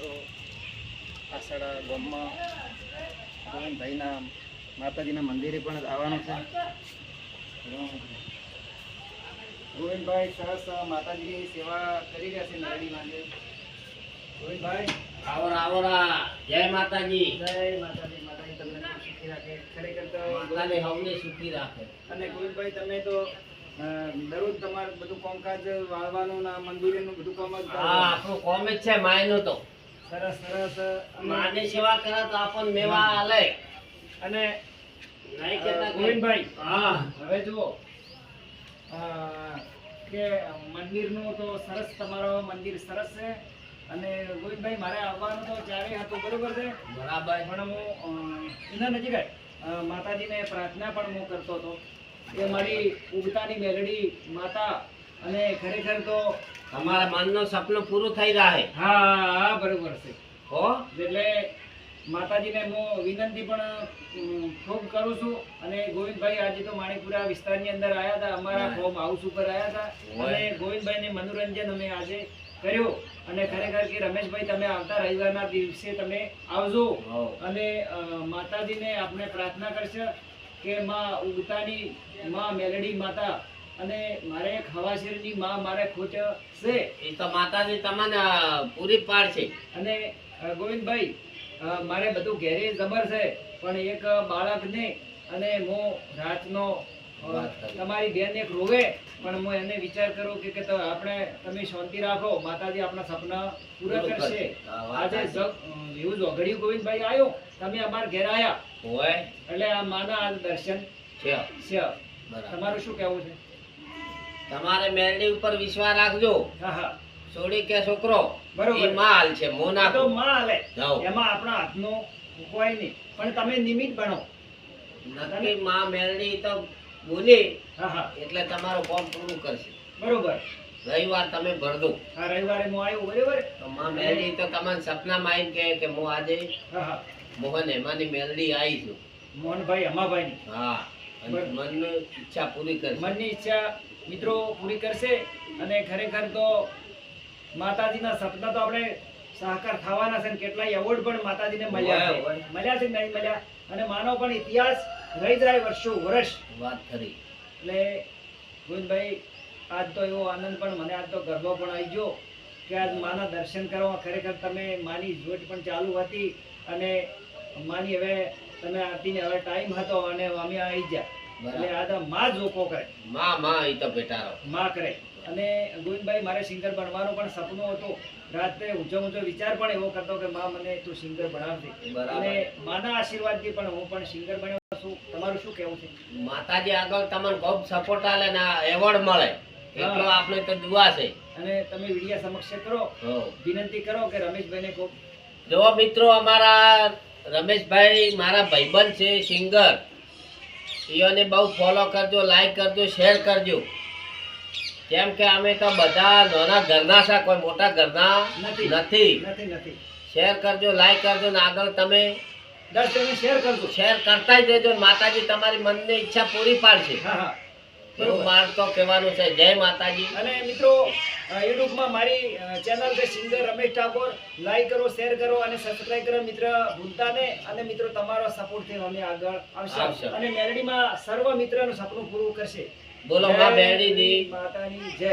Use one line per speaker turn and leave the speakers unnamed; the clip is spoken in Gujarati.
તો આસાડા ગામમાં ગોવિંદભાઈના માતાજીના મંદિરે પણ આવવાનું છે. ગોવિંદભાઈ સરસ માતાજીની સેવા કરી રહ્યા છે મેરડી માંગે ગોવિંદભાઈ.
આવરા આવરા. જય માતાજી.
જય માતાજી. માતાજી તમને સુખી રાખે. ખરેખર તો
માતાજી હવને સુખી રાખે.
અને ગોવિંદભાઈ તમે તો દરરોજ તમારું બધું કામકાજ વાળવાનું ના મંદિરેનું બધું કામ જ
હા આપણું કોમ જ છે માયનું તો.
સરસ સરસ.
માની સેવા કરે તો આપણને મેવા આલે.
અને
નહીં કેતા
ગોવિંદભાઈ.
હા.
હવે જુઓ. કે મંદિરનું તો સરસ તમારો મંદિર સરસ છે. અને ગોવિંદભાઈ મારે આવવાનું તો ચારે હતું બરોબર છે?
બરાબર.
પણ હું એના નજીક માતાજીને પ્રાર્થના પણ હું કરતો હતો. કે મારી ઉગતાની મેલડી માતા અને ખરેખર તો
તમારા મનનું સપનું પૂરું થઈ રહે
હા હા બરોબર છે.
હો?
એટલે માતાજીને હું વિનંતી પણ ખૂબ કરું છું. અને ગોવિંદભાઈ આજે તો માણેકપુરા વિસ્તારની અંદર આવ્યા હતા. અમારા. ફોર્મ હાઉસ ઉપર આવ્યા હતા. અને ગોવિંદભાઈને મનોરંજન અમે આજે કર્યું. અને ખરેખર કે રમેશભાઈ તમે આવતા રવિવારના દિવસે તમે આવજો. અને માતાજીને આપણે પ્રાર્થના કરશે કે માં ઉગતાની માં મેલડી માતા અને મારે એક હવાશેરની માં મારે ખોટ છે.
એ તો માતાજી તમને પૂરી પૂરી પાડશે
અને ગોવિંદભાઈ મારે બધું ઘેરે જબર છે પણ એક બાળકને અને હું રાતનો. તમારી બેન એક રોવે પણ હું એને વિચાર કરું કે કે આપણે તમે શાંતિ રાખો માતાજી આપણા સપના પૂરા કરશે. આજે જગ- એવું જોગડિયું ગોવિંદભાઈ આવ્યો તમે અમાર ઘેર આવ્યા
હોય.
એટલે આ માના આજ દર્શન
છે.
તમારું શું કહેવું છે?
તમારે મેરડી ઉપર વિશ્વાસ રાખજો. છોડી કે છોકરો
બરોબર.
એ માલ છે
મોના તો
માલમાં
એમાં આપણા હાથનો કોઈ નહીં. પણ તમે નિમિત બનો.
નક્કી માં મેરડી તો બોલી એટલે તમારું ફોર્મ પૂરું કરશે.
બરોબર.
રવિવાર તમે ભરદો
હા રવિવારે હું આવ્યો બરોબર?
તો માં મેરડી તો તમને સપનામાં આવીને કહે કે હું આજે મોહન હેમાની મેલડી આવી છું
મોહનભાઈ અમાભાઈની.
હા. મનની ઈચ્છા પૂરી કરશે.
મનની ઈચ્છા મિત્રો પૂરી કરશે અને ખરેખર તો માતાજીના સપના તો આપણે સાકાર થવાના છે કેટલાય એવોર્ડ પણ માતાજીને મળ્યા છે. મળ્યા છે નહીં મળ્યા? અને માનો પણ ઇતિહાસ રહી જાય વર્ષો વર્ષ.
વાત કરી
એટલે ગોવિંદભાઈ આજ તો એવો આનંદ પણ મને આજ તો ગરબો પણ આવી ગયો કે આજ માના દર્શન કરવા ખરેખર તમે માની જોટ પણ ચાલુ હતી અને માની હવે તમે આરતીને હવે ટાઈમ હતો અને અમે આવી ગયા. એટલે આ તો માં જોકો કરે.
માં માં ઈ તો બેટારો
માં કરે. અને ગોવિંદભાઈ મારે સિંગર બનવાનું પણ સપનું હતું. રાત્રે ઊંચો ઊંચો વિચાર પણ એવો કરતો કે માં મને તું સિંગર
બનાવશે
અને માના આશીર્વાદથી પણ હું પણ સિંગર બન્યો છું. તમારું શું કહેવું છે?
માતાજી આગળ તમને ખૂબ સપોર્ટ આલે ને એવોર્ડ મળે. એટલો આપણે તો દુઆ છે.
અને તમે વિડિયા સમક્ષ કરો. વિનંતી કરો કે રમેશભાઈને ખૂબ.
જો મિત્રો અમારા રમેશભાઈ મારા ભાઈબંધ છે સિંગર એઓને બહુ ફોલો કરજો લાઈક કરજો શેર કરજો. કેમ કે અમે તો બધા નાના ઘરના છે કોઈ મોટા ઘરના
નથી.
શેર કરજો લાઈક કરજો ને આગળ તમે
દસ શેર કરજો.
શેર કરતા જ રહેજો માતાજી તમારી મનની ઈચ્છા પૂરી પાડશે. એવું માર તો કહેવાનું છે. જય માતાજી.
અને મિત્રો યુટ્યુબમાં મારી ચેનલ છે સિંગર રમેશ ઠાકોર. લાઈક કરો શેર કરો અને સબસ્ક્રાઈબ કરો. મિત્ર ભૂલતા ને અને મિત્રો તમારો સપોર્ટથી અમે આગળ
આવશે.
અને મેરડીમાં સર્વ મિત્રનું સપનું પૂરું કરશે.
બોલો માં
માતાની
જય.